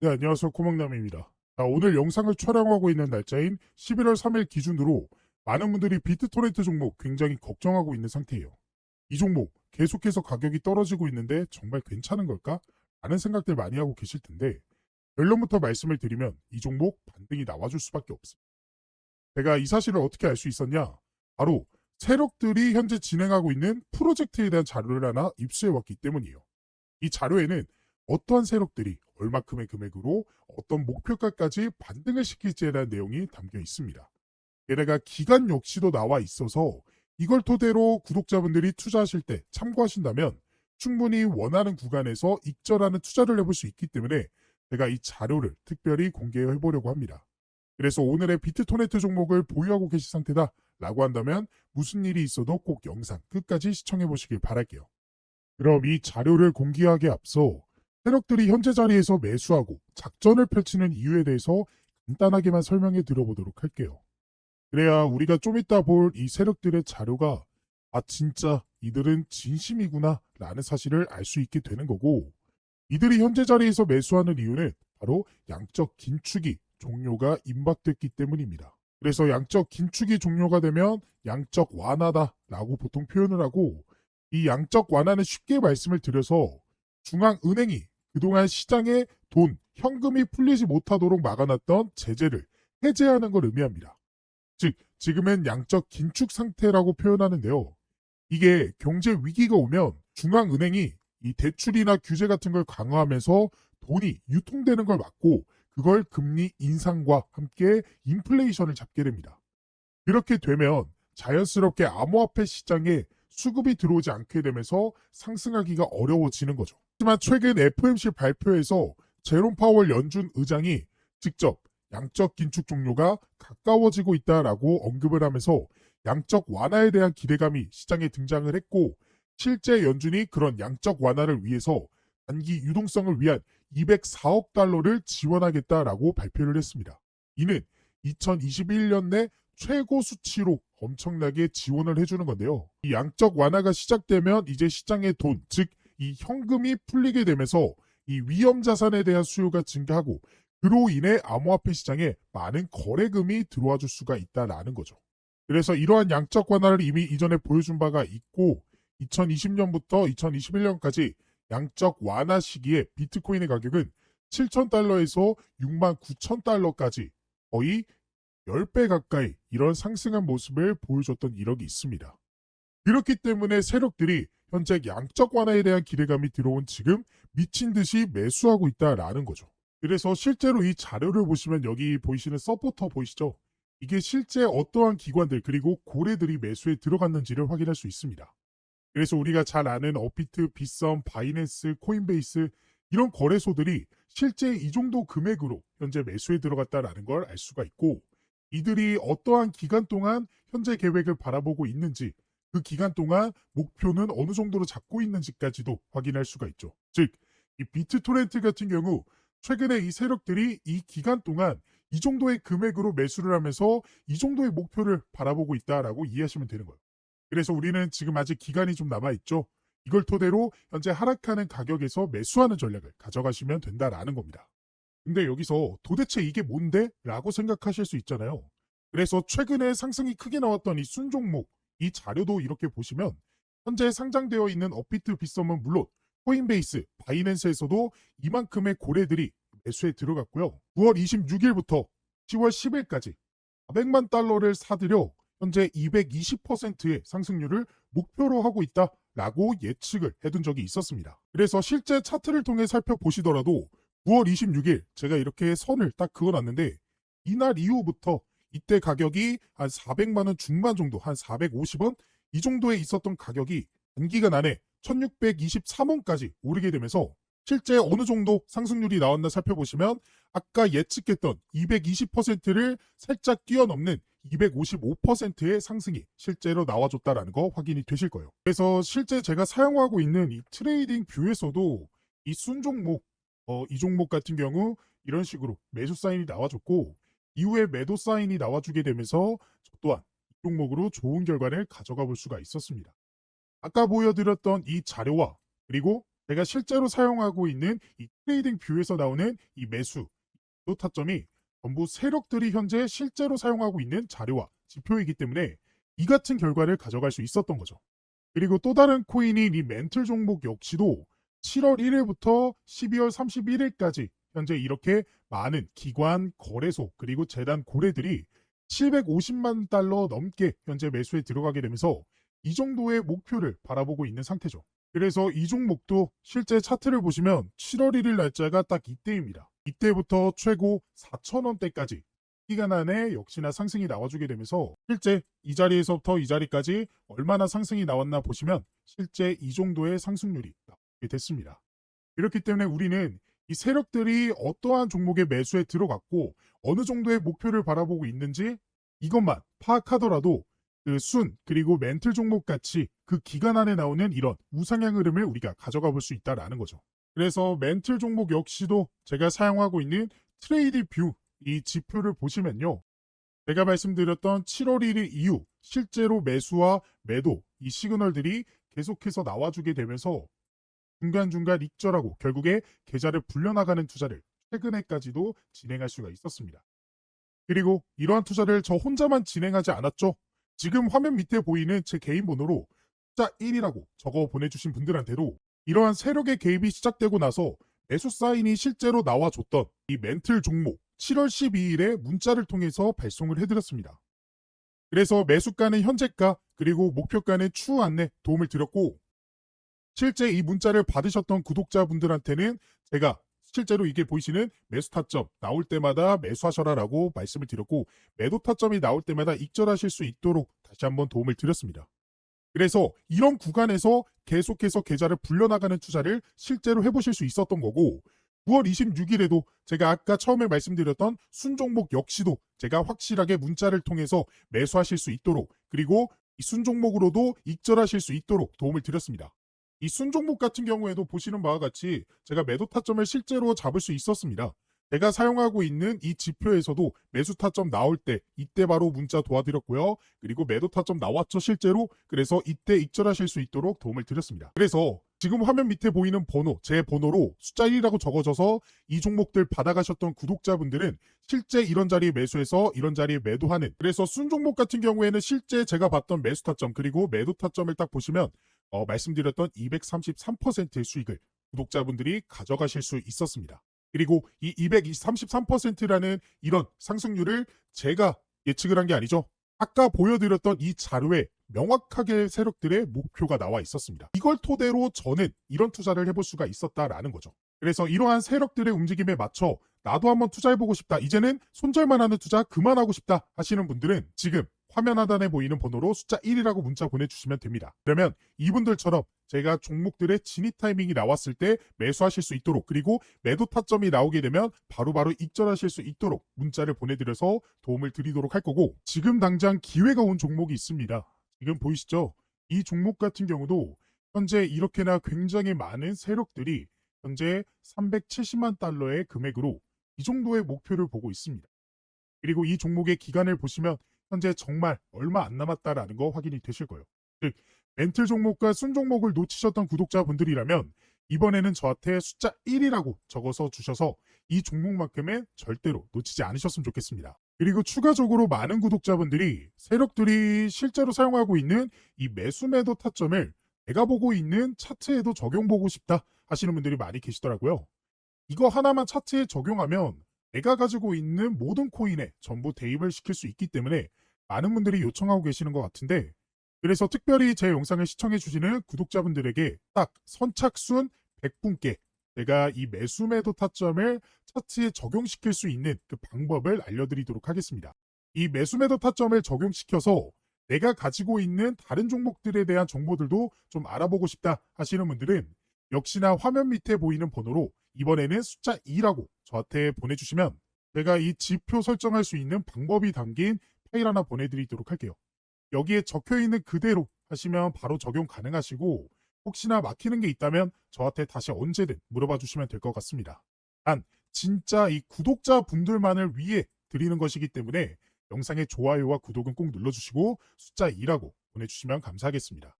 네, 안녕하세요. 코막남입니다. 자, 오늘 영상을 촬영하고 있는 날짜인 11월 3일 기준으로 많은 분들이 비트토렌트 종목 굉장히 걱정하고 있는 상태예요. 이 종목 계속해서 가격이 떨어지고 있는데 정말 괜찮은 걸까? 라는 생각들 많이 하고 계실 텐데 결론부터 말씀을 드리면 이 종목 반등이 나와줄 수밖에 없습니다. 제가 이 사실을 어떻게 알 수 있었냐? 바로 세력들이 현재 진행하고 있는 프로젝트에 대한 자료를 하나 입수해 왔기 때문이에요. 이 자료에는 어떠한 세력들이 얼마큼의 금액으로 어떤 목표가까지 반등을 시킬지에 대한 내용이 담겨 있습니다. 게다가 기간 역시도 나와 있어서 이걸 토대로 구독자분들이 투자하실 때 참고하신다면 충분히 원하는 구간에서 익절하는 투자를 해볼 수 있기 때문에 제가 이 자료를 특별히 공개해 보려고 합니다. 그래서 오늘의 비트토네트 종목을 보유하고 계신 상태다 라고 한다면 무슨 일이 있어도 꼭 영상 끝까지 시청해 보시길 바랄게요. 그럼 이 자료를 공개하기에 앞서 세력들이 현재 자리에서 매수하고 작전을 펼치는 이유에 대해서 간단하게만 설명해 드려보도록 할게요. 그래야 우리가 좀 이따 볼 이 세력들의 자료가 아 진짜 이들은 진심이구나 라는 사실을 알 수 있게 되는 거고 이들이 현재 자리에서 매수하는 이유는 바로 양적 긴축이 종료가 임박됐기 때문입니다. 그래서 양적 긴축이 종료가 되면 양적 완화다 라고 보통 표현을 하고 이 양적 완화는 쉽게 말씀을 드려서 중앙은행이 그동안 시장에 돈, 현금이 풀리지 못하도록 막아놨던 제재를 해제하는 걸 의미합니다. 즉, 지금은 양적 긴축 상태라고 표현하는데요. 이게 경제 위기가 오면 중앙은행이 이 대출이나 규제 같은 걸 강화하면서 돈이 유통되는 걸 막고 그걸 금리 인상과 함께 인플레이션을 잡게 됩니다. 그렇게 되면 자연스럽게 암호화폐 시장에 수급이 들어오지 않게 되면서 상승하기가 어려워지는 거죠. 하지만 최근 FMC 발표에서 제롬 파월 연준 의장이 직접 양적 긴축 종료가 가까워지고 있다라고 언급을 하면서 양적 완화에 대한 기대감이 시장에 등장을 했고 실제 연준이 그런 양적 완화를 위해서 단기 유동성을 위한 204억 달러를 지원하겠다라고 발표를 했습니다. 이는 2021년 내 최고 수치로 엄청나게 지원을 해주는 건데요. 이 양적 완화가 시작되면 이제 시장의 돈, 즉 이 현금이 풀리게 되면서 이 위험 자산에 대한 수요가 증가하고 그로 인해 암호화폐 시장에 많은 거래금이 들어와 줄 수가 있다라는 거죠. 그래서 이러한 양적 완화를 이미 이전에 보여준 바가 있고 2020년부터 2021년까지 양적 완화 시기에 비트코인의 가격은 7,000달러에서 6만 9,000달러까지 거의 10배 가까이 이런 상승한 모습을 보여줬던 이력이 있습니다. 그렇기 때문에 세력들이 현재 양적 완화에 대한 기대감이 들어온 지금 미친 듯이 매수하고 있다라는 거죠. 그래서 실제로 이 자료를 보시면 여기 보이시는 서포터 보이시죠? 이게 실제 어떠한 기관들 그리고 고래들이 매수에 들어갔는지를 확인할 수 있습니다. 그래서 우리가 잘 아는 어피트, 빗썸, 바이낸스, 코인베이스 이런 거래소들이 실제 이 정도 금액으로 현재 매수에 들어갔다라는 걸 알 수가 있고 이들이 어떠한 기간 동안 현재 계획을 바라보고 있는지 그 기간 동안 목표는 어느 정도로 잡고 있는지까지도 확인할 수가 있죠. 즉, 이 비트토렌트 같은 경우 최근에 이 세력들이 이 기간 동안 이 정도의 금액으로 매수를 하면서 이 정도의 목표를 바라보고 있다라고 이해하시면 되는 거예요. 그래서 우리는 지금 아직 기간이 좀 남아있죠. 이걸 토대로 현재 하락하는 가격에서 매수하는 전략을 가져가시면 된다라는 겁니다. 근데 여기서 도대체 이게 뭔데? 라고 생각하실 수 있잖아요. 그래서 최근에 상승이 크게 나왔던 이 순종목, 이 자료도 이렇게 보시면 현재 상장되어 있는 어피트 빗썸은 물론 코인베이스, 바이낸스에서도 이만큼의 고래들이 매수에 들어갔고요. 9월 26일부터 10월 10일까지 400만 달러를 사들여 현재 220%의 상승률을 목표로 하고 있다라고 예측을 해둔 적이 있었습니다. 그래서 실제 차트를 통해 살펴보시더라도 9월 26일 제가 이렇게 선을 딱 그어놨는데 이날 이후부터 이때 가격이 한 400만 원 중반 정도, 한 450원 이 정도에 있었던 가격이 단기간 안에 1623원까지 오르게 되면서 실제 어느 정도 상승률이 나왔나 살펴보시면 아까 예측했던 220%를 살짝 뛰어넘는 255%의 상승이 실제로 나와줬다라는 거 확인이 되실 거예요. 그래서 실제 제가 사용하고 있는 이 트레이딩 뷰에서도 이 순 종목, 어, 이 종목 같은 경우 이런 식으로 매수 사인이 나와줬고 이후에 매도 사인이 나와주게 되면서 저 또한 이 종목으로 좋은 결과를 가져가 볼 수가 있었습니다. 아까 보여드렸던 이 자료와 그리고 제가 실제로 사용하고 있는 이 트레이딩 뷰에서 나오는 이 매수, 이 타점이 전부 세력들이 현재 실제로 사용하고 있는 자료와 지표이기 때문에 이 같은 결과를 가져갈 수 있었던 거죠. 그리고 또 다른 코인인 이 멘틀 종목 역시도 7월 1일부터 12월 31일까지 현재 이렇게 많은 기관, 거래소, 그리고 재단 고래들이 750만 달러 넘게 현재 매수에 들어가게 되면서 이 정도의 목표를 바라보고 있는 상태죠. 그래서 이 종목도 실제 차트를 보시면 7월 1일 날짜가 딱 이때입니다. 이때부터 최고 4천원대까지 기간 안에 역시나 상승이 나와주게 되면서 실제 이 자리에서부터 이 자리까지 얼마나 상승이 나왔나 보시면 실제 이 정도의 상승률이 나오게 됐습니다. 이렇기 때문에 우리는 이 세력들이 어떠한 종목의 매수에 들어갔고 어느 정도의 목표를 바라보고 있는지 이것만 파악하더라도 그 순 그리고 멘틀 종목 같이 그 기간 안에 나오는 이런 우상향 흐름을 우리가 가져가 볼 수 있다라는 거죠. 그래서 멘틀 종목 역시도 제가 사용하고 있는 트레이드 뷰 이 지표를 보시면요. 제가 말씀드렸던 7월 1일 이후 실제로 매수와 매도 이 시그널들이 계속해서 나와주게 되면서 중간중간 익절하고 결국에 계좌를 불려나가는 투자를 최근에까지도 진행할 수가 있었습니다. 그리고 이러한 투자를 저 혼자만 진행하지 않았죠. 지금 화면 밑에 보이는 제 개인 번호로 숫자 1이라고 적어 보내주신 분들한테도 이러한 세력의 개입이 시작되고 나서 매수 사인이 실제로 나와줬던 이 멘틀 종목 7월 12일에 문자를 통해서 발송을 해드렸습니다. 그래서 매수가는 현재가 그리고 목표가는 추후 안내 도움을 드렸고 실제 이 문자를 받으셨던 구독자분들한테는 제가 실제로 이게 보이시는 매수 타점 나올 때마다 매수하셔라라고 말씀을 드렸고 매도 타점이 나올 때마다 익절하실 수 있도록 다시 한번 도움을 드렸습니다. 그래서 이런 구간에서 계속해서 계좌를 불려나가는 투자를 실제로 해보실 수 있었던 거고 9월 26일에도 제가 아까 처음에 말씀드렸던 순종목 역시도 제가 확실하게 문자를 통해서 매수하실 수 있도록 그리고 이 순종목으로도 익절하실 수 있도록 도움을 드렸습니다. 이 순종목 같은 경우에도 보시는 바와 같이 제가 매도 타점을 실제로 잡을 수 있었습니다. 제가 사용하고 있는 이 지표에서도 매수 타점 나올 때 이때 바로 문자 도와드렸고요. 그리고 매도 타점 나왔죠 실제로. 그래서 이때 익절하실 수 있도록 도움을 드렸습니다. 그래서 지금 화면 밑에 보이는 번호, 제 번호로 숫자 1이라고 적어져서 이 종목들 받아가셨던 구독자분들은 실제 이런 자리에 매수해서 이런 자리에 매도하는 그래서 순 종목 같은 경우에는 실제 제가 봤던 매수 타점 그리고 매도 타점을 딱 보시면 어, 말씀드렸던 233%의 수익을 구독자분들이 가져가실 수 있었습니다. 그리고 이 233%라는 이런 상승률을 제가 예측을 한 게 아니죠. 아까 보여드렸던 이 자료에 명확하게 세력들의 목표가 나와 있었습니다. 이걸 토대로 저는 이런 투자를 해볼 수가 있었다라는 거죠. 그래서 이러한 세력들의 움직임에 맞춰 나도 한번 투자해보고 싶다. 이제는 손절만 하는 투자 그만하고 싶다 하시는 분들은 지금 화면 하단에 보이는 번호로 숫자 1이라고 문자 보내주시면 됩니다. 그러면 이분들처럼 제가 종목들의 진입 타이밍이 나왔을 때 매수하실 수 있도록 그리고 매도 타점이 나오게 되면 바로 바로 익절하실 수 있도록 문자를 보내드려서 도움을 드리도록 할 거고 지금 당장 기회가 온 종목이 있습니다. 지금 보이시죠? 이 종목 같은 경우도 현재 이렇게나 굉장히 많은 세력들이 현재 370만 달러의 금액으로 이 정도의 목표를 보고 있습니다. 그리고 이 종목의 기간을 보시면 현재 정말 얼마 안 남았다라는 거 확인이 되실 거예요. 즉 멘틀 종목과 순 종목을 놓치셨던 구독자분들이라면 이번에는 저한테 숫자 1이라고 적어서 주셔서 이 종목만큼은 절대로 놓치지 않으셨으면 좋겠습니다. 그리고 추가적으로 많은 구독자분들이 세력들이 실제로 사용하고 있는 이 매수 매도 타점을 내가 보고 있는 차트에도 적용보고 싶다 하시는 분들이 많이 계시더라고요. 이거 하나만 차트에 적용하면 내가 가지고 있는 모든 코인에 전부 대입을 시킬 수 있기 때문에 많은 분들이 요청하고 계시는 것 같은데 그래서 특별히 제 영상을 시청해 주시는 구독자분들에게 딱 선착순 100분께 제가 이 매수 매도 타점을 차트에 적용시킬 수 있는 그 방법을 알려드리도록 하겠습니다. 이 매수 매도 타점을 적용시켜서 내가 가지고 있는 다른 종목들에 대한 정보들도 좀 알아보고 싶다 하시는 분들은 역시나 화면 밑에 보이는 번호로 이번에는 숫자 2라고 저한테 보내주시면 제가 이 지표 설정할 수 있는 방법이 담긴 파일 하나 보내드리도록 할게요. 여기에 적혀 있는 그대로 하시면 바로 적용 가능하시고 혹시나 막히는 게 있다면 저한테 다시 언제든 물어봐 주시면 될 것 같습니다. 단 진짜 이 구독자 분들만을 위해 드리는 것이기 때문에 영상의 좋아요와 구독은 꼭 눌러주시고 숫자 2라고 보내주시면 감사하겠습니다.